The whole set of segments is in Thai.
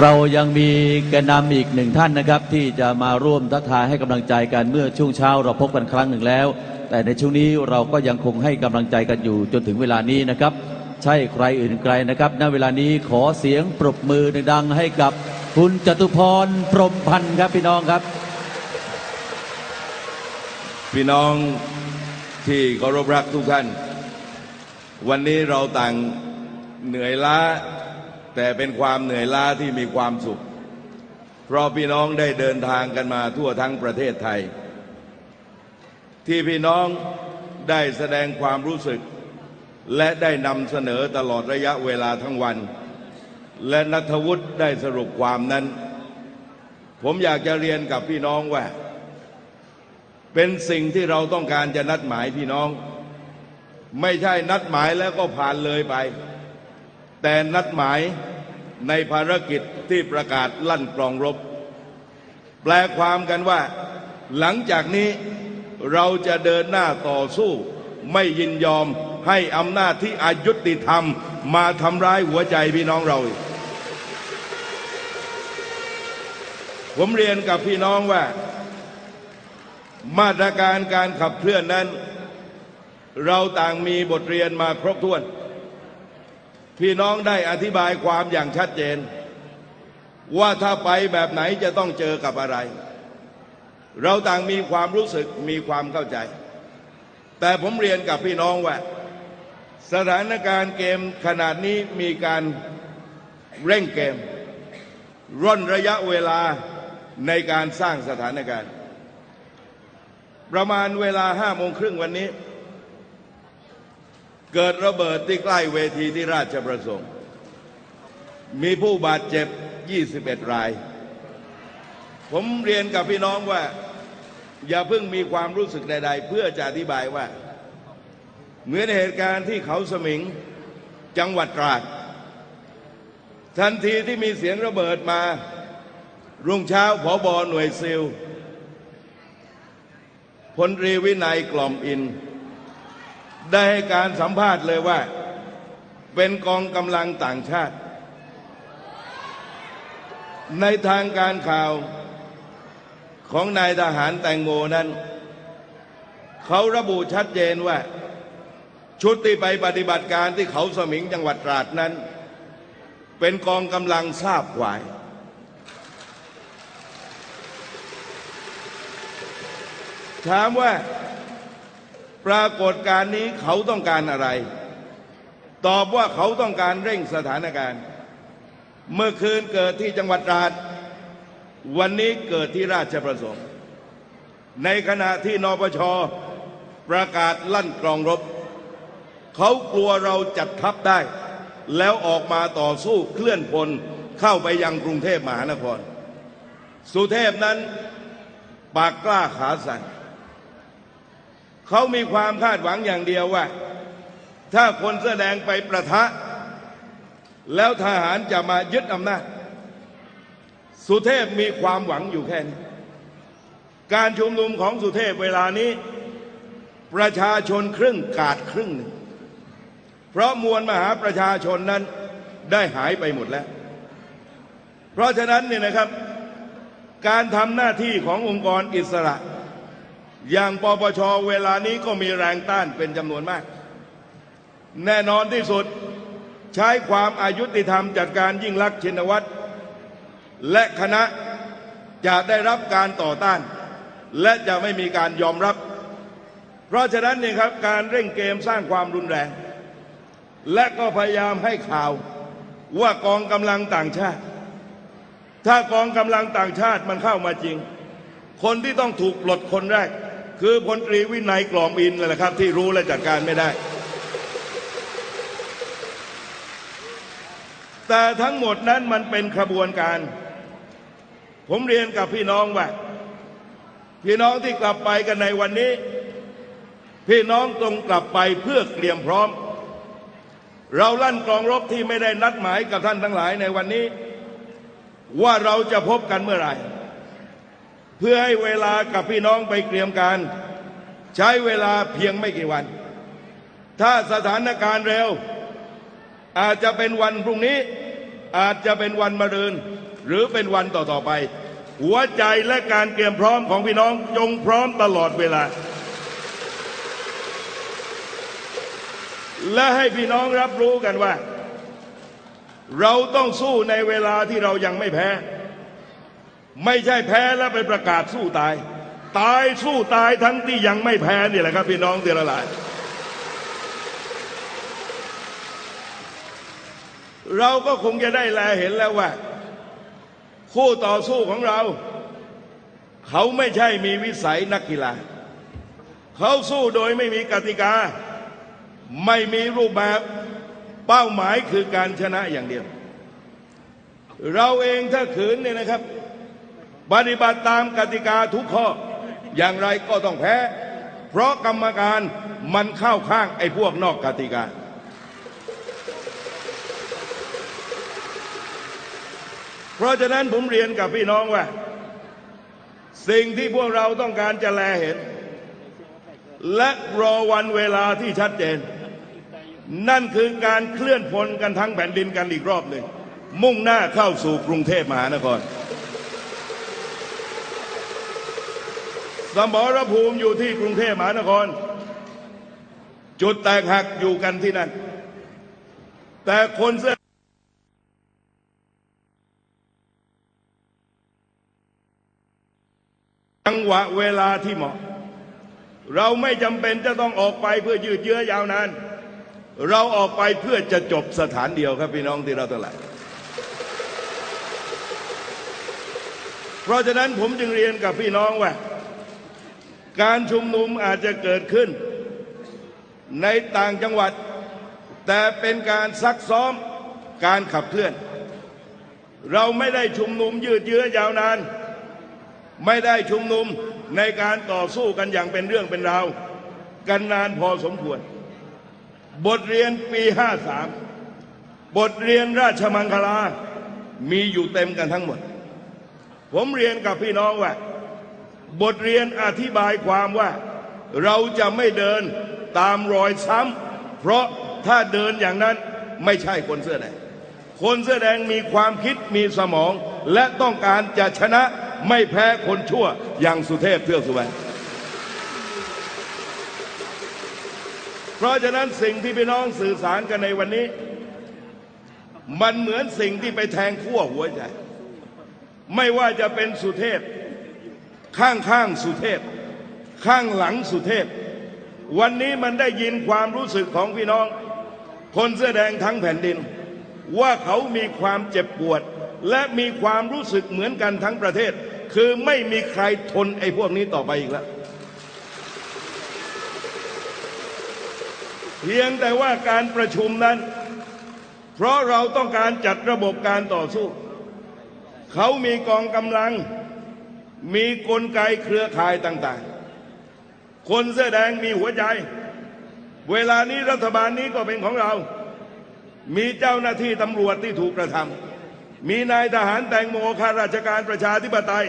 เรายังมีแกนนำอีกหนึ่งท่านนะครับ ที่จะมาร่วมทักทายให้กำลังใจกันเมื่อช่วงเช้าเราพบกันครั้งหนึ่งแล้ว แต่ในช่วงนี้เราก็ยังคงให้กำลังใจกันอยู่จนถึงเวลานี้นะครับ ใช่ใครอื่นไกลนะครับณเวลานี้ขอเสียงปรบมือดังๆให้กับคุณจตุพรพรหมพันธ์ครับพี่น้องครับ พี่น้องที่เคารพรักทุกท่าน วันนี้เราต่างเหนื่อยล้า แต่เป็นความเหนื่อยล้าที่มีความสุข เพราะพี่น้องได้เดินทางกันมาทั่วทั้งประเทศไทย ที่พี่น้องได้แสดงความรู้สึก และได้นำเสนอตลอดระยะเวลาทั้งวัน และนัทวุฒิได้สรุปความนั้น ผมอยากจะเรียนกับพี่น้องว่า เป็นสิ่งที่เราต้องการจะนัดหมายพี่น้อง ไม่ใช่นัดหมายแล้วก็ผ่านเลยไป แต่นัดหมายในภารกิจที่ประกาศลั่นกรองรบ แปลความกันว่า หลังจากนี้เราจะเดินหน้าต่อสู้ ไม่ยินยอมให้อำนาจที่อายุติธรรม มาทำร้ายหัวใจพี่น้องเรา ผมเรียนกับพี่น้องว่า มาตรการการขับเคลื่อนนั้น เราต่างมีบทเรียนมาครบถ้วน พี่น้องได้อธิบายความอย่างชัดเจน ว่าถ้าไปแบบไหนจะต้องเจอกับอะไร เราต่างมีความรู้สึกมีความเข้าใจ แต่ผมเรียนกับพี่น้องว่า สถานการณ์เกมขนาดนี้มีการเร่งเกม ร่นระยะเวลาในการสร้างสถานการณ์ ประมาณเวลาห้าโมงครึ่งวันนี้ เกิดระเบิดที่ใกล้เวทีที่ราชประสงค์ มีผู้บาดเจ็บ 21 ราย ผมเรียนกับพี่น้องว่า อย่าเพิ่งมีความรู้สึกใด ๆ เพื่อจะอธิบายว่า เหมือนเหตุการณ์ที่เขาสมิงจังหวัดตราด ทันทีที่มีเสียงระเบิดมา รุ่งเช้าผอบอหน่วยซิลพลรีวินัยกล่อมอิน ได้ให้การสัมภาษณ์เลยว่า เป็นกองกำลังต่างชาติ ในทางการข่าวของนายทหารแตงโมนั้น เขาระบุชัดเจนว่า ชุดที่ไปปฏิบัติการที่เขาสมิงจังหวัดตราดนั้น เป็นกองกำลังทราบหวายถามว่า ปรากฏการนี้เขาต้องการอะไร ตอบว่าเขาต้องการเร่งสถานการณ์ เมื่อคืนเกิดที่จังหวัดราดวันนี้เกิดที่ราชประสงค์ ในขณะที่นปชประกาศลั่นกรองรบ เขากลัวเราจัดทัพได้ แล้วออกมาต่อสู้เคลื่อนพลเข้าไปยังกรุงเทพมหานคร สุเทพนั้นปากกล้าขาสั่น เขามีความคาดหวังอย่างเดียวว่า ถ้าคนแสอแดงไปประทะ แล้วทหารจะมายึดอำนาจ สุเทพมีความหวังอยู่แค่นี้ การชุมนุมของสุเทพเวลานี้ ประชาชนครึ่งกาดครึ่งหนึ่งเพราะมวลมหาประชาชนนั้นได้หายไปหมดแล้ว เพราะฉะนั้นเนี่ยนะครับ การทำหน้าที่ขององค์กรอิสระ อย่างปปชเวลานี้ก็มีแรงต้านเป็นจำนวนมาก แน่นอนที่สุดใช้ความอายุติธรรมจัดการยิ่งลักษณ์ชินวัตร และคณะจะได้รับการต่อต้าน และจะไม่มีการยอมรับ เพราะฉะนั้นเนี่ยครับการเร่งเกมสร้างความรุนแรง และก็พยายามให้ข่าวว่ากองกำลังต่างชาติ ถ้ากองกำลังต่างชาติมันเข้ามาจริง คนที่ต้องถูกปลดคนแรก คือพลตรีวินัยกลอมอินนั่นแหละครับ ที่รู้และจัดการไม่ได้ แต่ทั้งหมดนั้นมันเป็นขบวนการ ผมเรียนกับพี่น้องว่า พี่น้องที่กลับไปกันในวันนี้ พี่น้องตรงกลับไปเพื่อเตรียมพร้อม เราลั่นกลองรบที่ไม่ได้นัดหมายกับท่านทั้งหลายในวันนี้ ว่าเราจะพบกันเมื่อไหร่ พื่อให้เวลากับพี่น้องไปเตรียมการ ใช้เวลาเพียงไม่กี่วัน ถ้าสถานการณ์เร็ว อาจจะเป็นวันพรุ่งนี้ อาจจะเป็นวันมะรืน หรือเป็นวันต่อๆไป หัวใจและการเตรียมพร้อมของพี่น้องจงพร้อมตลอดเวลา และให้พี่น้องรับรู้กันว่า เราต้องสู้ในเวลาที่เรายังไม่แพ้ ไม่ใช่แพ้แล้วไปประกาศสู้ตาย ตายสู้ตายทั้งที่ยังไม่แพ้นี่แหละครับ พี่น้องเตือนละลาย เราก็คงจะได้แลเห็นแล้วว่า คู่ต่อสู้ของเรา เขาไม่ใช่มีวิสัยนักกีฬา เขาสู้โดยไม่มีกติกา ไม่มีรูปแบบเป้าหมายคือการชนะอย่างเดียว เราเองถ้าขืนเนี่ยนะครับ ปฏิบัติตามกติกาทุกข้อ อย่างไรก็ต้องแพ้ เพราะกรรมการมันเข้าข้างไอ้พวกนอกกติกา เพราะฉะนั้นผมเรียนกับพี่น้องว่า สิ่งที่พวกเราต้องการจะแลเห็น และรอวันเวลาที่ชัดเจน นั่นคือการเคลื่อนพลกันทั้งแผ่นดินกันอีกรอบหนึ่งมุ่งหน้าเข้าสู่กรุงเทพมหานคร สมรภูมิอยู่ที่กรุงเทพมหานคร จุดแตกหักอยู่กันที่นั่น แต่คนเสื้อจังหวะเวลาที่เหมาะ เราไม่จำเป็นจะต้องออกไปเพื่อยืดเยื้อยาวนาน เราออกไปเพื่อจะจบสถานเดียวครับพี่น้องที่เราทั้งหลายเพราะฉะนั้นผมจึงเรียนกับพี่น้องว่า การชุมนุมอาจจะเกิดขึ้น ในต่างจังหวัด แต่เป็นการซักซ้อมการขับเคลื่อน เราไม่ได้ชุมนุมยืดเยื้อยาวนาน ไม่ได้ชุมนุมในการต่อสู้กันอย่างเป็นเรื่องเป็นราวกันนานพอสมควร บทเรียนปี 53 บทเรียนราชมังคลา มีอยู่เต็มกันทั้งหมด ผมเรียนกับพี่น้องว่า บทเรียนอธิบายความว่า เราจะไม่เดินตามรอยซ้ำเพราะถ้าเดินอย่างนั้นไม่ใช่คนเสื้อแดง คนเสื้อแดงมีความคิดมีสมอง และต้องการจะชนะไม่แพ้คนชั่วอย่างสุเทพเทือกสุบรรณเพราะฉะนั้นสิ่งที่พี่น้องสื่อสารกันในวันนี้ มันเหมือนสิ่งที่ไปแทงขั้วหัวใจ ไม่ว่าจะเป็นสุเทพ ข้างข้างๆสุเทพ ข้างหลังสุเทพ วันนี้มันได้ยินความรู้สึกของพี่น้อง คนเสื้อแดงทั้งแผ่นดิน ว่าเขามีความเจ็บปวด และมีความรู้สึกเหมือนกันทั้งประเทศ คือไม่มีใครทนไอ้พวกนี้ต่อไปอีกแล้วเพียงแต่ว่าการประชุมนั้น เพราะเราต้องการจัดระบบการต่อสู้ เขามีกองกำลัง มีกลไกเครือข่ายต่างๆ คนเสื้อแดงมีหัวใจ เวลานี้รัฐบาลนี้ก็เป็นของเรา มีเจ้าหน้าที่ตำรวจที่ถูกกระทำมีนายทหารแตงโมข้าราชการประชาธิปไตย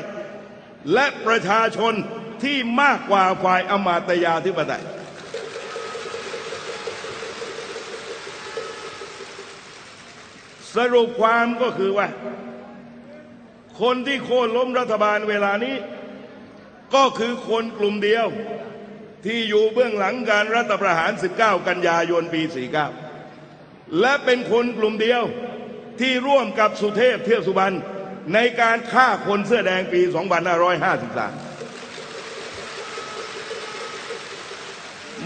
และประชาชนที่มากกว่าฝ่ายอมาตยาธิปไตย สรุปความก็คือว่า คนที่โค่นล้มรัฐบาลเวลานี้ ก็คือคนกลุ่มเดียวที่อยู่เบื้องหลังการรัฐประหาร 19 กันยายนปี 49 และเป็นคนกลุ่มเดียวที่ร่วมกับสุเทพเทือกสุบรรณในการฆ่าคนเสื้อแดงปี 2553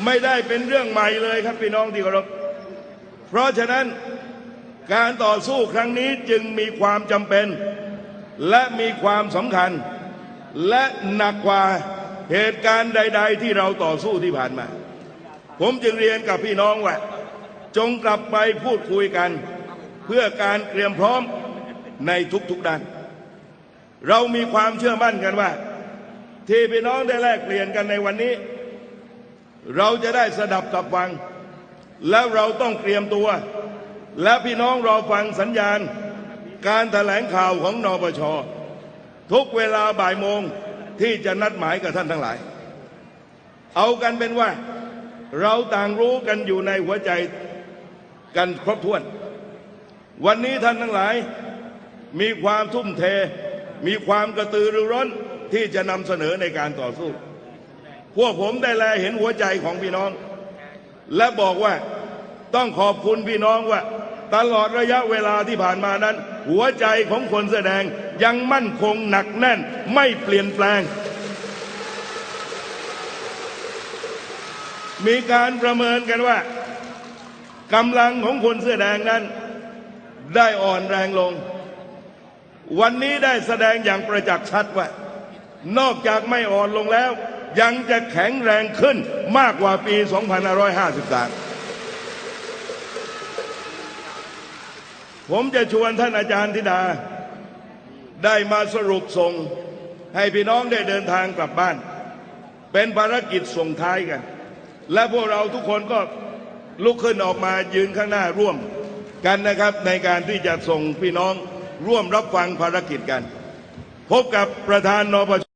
ไม่ได้เป็นเรื่องใหม่เลยครับพี่น้องที่เคารพเพราะฉะนั้นการต่อสู้ครั้งนี้จึงมีความจำเป็น และมีความสำคัญ และหนักกว่าเหตุการณ์ใด ๆ ที่เราต่อสู้ที่ผ่านมา ผมจึงเรียนกับพี่น้องว่าจงกลับไปพูดคุยกัน เพื่อการเตรียมพร้อมในทุกๆด้าน เรามีความเชื่อมั่นกันว่า ที่พี่น้องได้แลกเปลี่ยนกันในวันนี้ เราจะได้สดับตับฟัง แล้วเราต้องเตรียมตัว และพี่น้องรอฟังสัญญาณ การแถลงข่าวของนปช ทุกเวลาบ่ายโมงที่จะนัดหมายกับท่านทั้งหลาย เอากันเป็นว่า เราต่างรู้กันอยู่ในหัวใจกันครบถ้วน วันนี้ท่านทั้งหลายมีความทุ่มเท มีความกระตือรือร้นที่จะนำเสนอในการต่อสู้ พวกผมได้แลเห็นหัวใจของพี่น้อง และบอกว่าต้องขอบคุณพี่น้องว่า ตลอดระยะเวลาที่ผ่านมานั้น หัวใจของคนแสดงยังมั่นคงหนักแน่น ไม่เปลี่ยนแปลง มีการประเมินกันว่ากำลังของคนเสื้อแดงนั้น ได้อ่อนแรงลง วันนี้ได้แสดงอย่างประจักษ์ชัดว่านอกจากไม่อ่อนลงแล้ว ยังจะแข็งแรงขึ้นมากกว่าปี 2553 ผมจะชวนท่านอาจารย์ธิดา ได้มาสรุปส่ง ให้พี่น้องได้เดินทางกลับบ้าน เป็นภารกิจส่งท้ายกัน และพวกเราทุกคนก็ลุกขึ้นออกมายืนข้างหน้าร่วมกันนะครับ ในการที่จะส่งพี่น้องร่วมรับฟังภารกิจกัน พบกับประธานนปช